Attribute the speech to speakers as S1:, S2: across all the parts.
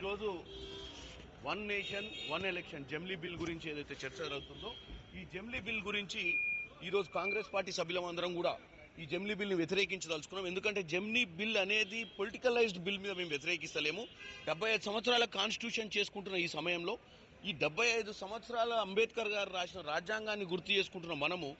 S1: ఈరోజు one nation one election జమ్లీ bill గురించి ఏదైతే చర్చ జరుగుతుందో ఈ జమ్లీ బిల్ గురించి ఈరోజు కాంగ్రెస్ పార్టీ సభ్యులందరం కూడా ఈ జమ్లీ బిల్ని వ్యతిరేకించదలుచుకున్నాం. ఎందుకంటే జమ్లీ బిల్ అనేది పొలిటికలైజ్డ్ బిల్ మీద మేము వ్యతిరేకిస్తలేము. డెబ్బై ఐదు సంవత్సరాల కాన్స్టిట్యూషన్ చేసుకుంటున్న ఈ సమయంలో ఈ డెబ్బై ఐదు సంవత్సరాల అంబేద్కర్ గారు రాసిన రాజ్యాంగాన్ని గుర్తు చేసుకుంటున్న మనము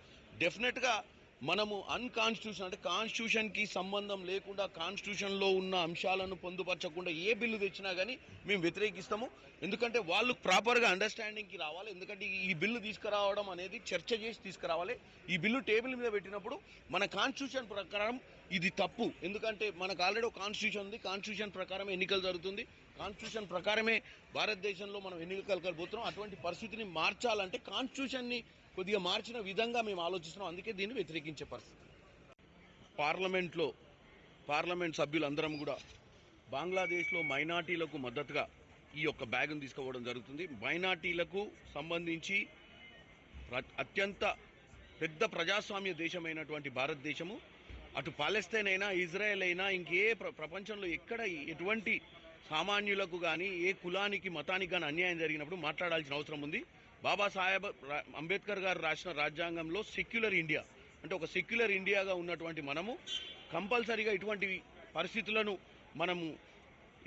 S1: డెఫినెట్గా మనము అన్కాన్స్టిట్యూషన్ అంటే కాన్స్టిట్యూషన్కి సంబంధం లేకుండా కాన్స్టిట్యూషన్లో ఉన్న అంశాలను పొందుపరచకుండా ఏ బిల్లు తెచ్చినా కానీ మేము వ్యతిరేకిస్తాము. ఎందుకంటే వాళ్ళు ప్రాపర్గా అండర్స్టాండింగ్కి రావాలి. ఎందుకంటే ఈ- బిల్లు తీసుకురావడం అనేది చర్చ చేసి తీసుకురావాలి. ఈ బిల్లు టేబుల్ మీద పెట్టినప్పుడు మన కాన్స్టిట్యూషన్ ప్రకారం ఇది తప్పు. ఎందుకంటే మనకు ఆల్రెడీ ఒక కాన్స్టిట్యూషన్ ఉంది. కాన్స్టిట్యూషన్ ప్రకారం ఎన్నికలు జరుగుతుంది. కాన్స్టిట్యూషన్ ప్రకారమే భారతదేశంలో మనం ఎన్నికలు కలబోతున్నాం అటువంటి పరిస్థితిని మార్చాలంటే కాన్స్టిట్యూషన్ని కొద్దిగా మార్చిన విధంగా మేము ఆలోచిస్తున్నాం. అందుకే దీన్ని వ్యతిరేకించే పరిస్థితి. పార్లమెంట్లో పార్లమెంట్ సభ్యులందరం కూడా బంగ్లాదేశ్లో మైనార్టీలకు మద్దతుగా ఈ యొక్క బ్యాగ్ను తీసుకోవడం జరుగుతుంది. మైనార్టీలకు సంబంధించి అత్యంత పెద్ద ప్రజాస్వామ్య దేశమైనటువంటి భారతదేశము. అటు పాలెస్తైన్ అయినా ఇజ్రాయెల్ అయినా ఇంకే ప్ర- ప్రపంచంలో ఎక్కడ ఎటువంటి సామాన్యులకు కానీ ఏ కులానికి మతానికి కానీ అన్యాయం జరిగినప్పుడు మాట్లాడాల్సిన అవసరం ఉంది. బాబాసాహెబ్ అంబేద్కర్ గారు రాసిన రాజ్యాంగంలో సెక్యులర్ ఇండియా అంటే ఒక సెక్యులర్ ఇండియాగా ఉన్నటువంటి మనము కంపల్సరీగా ఇటువంటి పరిస్థితులను మనము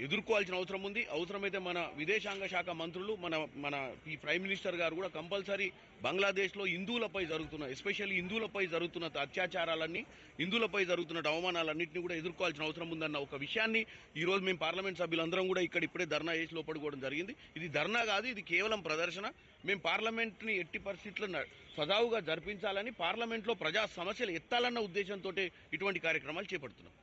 S1: ఎదుర్కోవాల్సిన అవసరం ఉంది. అవసరమైతే మన విదేశాంగ శాఖ మంత్రులు మన మన ఈ ప్రైమ్ మినిస్టర్ గారు కూడా కంపల్సరీ బంగ్లాదేశ్లో హిందువులపై జరుగుతున్న ఎస్పెషల్లీ హిందువులపై జరుగుతున్న అత్యాచారాలన్నీ హిందువులపై జరుగుతున్న అవమానాలన్నింటినీ కూడా ఎదుర్కోవాల్సిన అవసరం ఉందన్న ఒక విషయాన్ని ఈ రోజు మేము పార్లమెంట్ సభ్యులందరం కూడా ఇక్కడ ఇప్పుడే ధర్నా చేసి లోపడుకోవడం జరిగింది. ఇది ధర్నా కాదు ఇది కేవలం ప్రదర్శన. మేము పార్లమెంట్ని ఎట్టి పరిస్థితుల్లో సజావుగా జరిపించాలని పార్లమెంట్లో ప్రజా సమస్యలు ఎత్తాలన్న ఉద్దేశంతో ఇటువంటి కార్యక్రమాలు చేపడుతున్నాం.